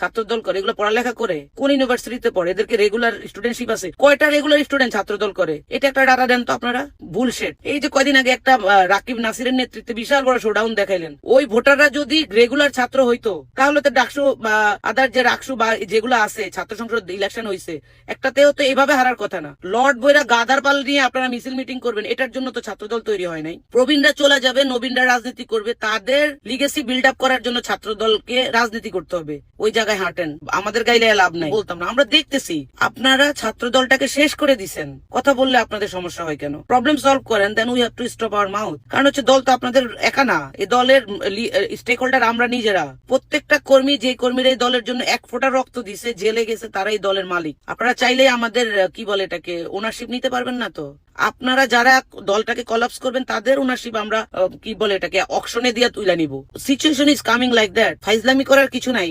ছাত্রদল করে, এগুলো পড়ালেখা করে, কোন ইউনিভার্সিটিতে পড়ে? এদেরকে রেগুলার স্টুডেন্টশিপ আছে। কয়টা রেগুলার স্টুডেন্ট ছাত্রদল করে? এটা একটা ডাটা দেন তো আপনারা? বুলশেট এই যে কয়দিন আগে একটা রাকিব নাসিরের নেতৃত্বে বিশাল বড় শোডাউন দেখাইলেন। ওই ভোটাররা যদি রেগুলার ছাত্র হইতো, তাহলে তো ডাকসু, বা আদার যে রাকসু, বা যেগুলো আছে, ছাত্র সংসদ ইলেকশন হয়েছে একটাতেও তো এভাবে হারার কথা না। লর্ড বইরা গাদার পাল নিয়ে আপনারা মিছিল মিটিং করবেন, এটার জন্য তো ছাত্রদল তৈরি হয় নাই। প্রবীণরা চলে যাবে, নবীনরা রাজনীতি করবে, তাদের লিগেসি বিল্ড আপ করার জন্য ছাত্রদলকে রাজনীতি করতে হবে। ওই জায়গায় হাঁটেন, আমাদের গাইলে লাভ নাই। বলতাম না, আমরা দেখতেছি। আপনারা ছাত্র দলটাকে শেষ করে দিছেন। কথা বললে আপনাদের সমস্যা হয় কেন? প্রবলেম সলভ করেন দেন we have to stop our mouth কারণ হচ্ছে দল তো আপনাদের একা না। এই দলের স্টেক হোল্ডার আমরা নিজেরা। প্রত্যেকটা কর্মী, যে কর্মীরা এই দলের জন্য এক ফোঁটা রক্ত দিছে, জেলে গেছে, তারাই দলের মালিক। আপনারা চাইলে আমাদের কি বলে এটাকে ওনারশিপ নিতে পারবেন না তো? আপনারা যারা দলটাকে কলাপস করবেন, তাদের ওনারশিপ আমরা কি বলে এটাকে অকশনে দিয়ে তুলে নিব। Situation is coming like that ফাইজলামি করার কিছু নাই।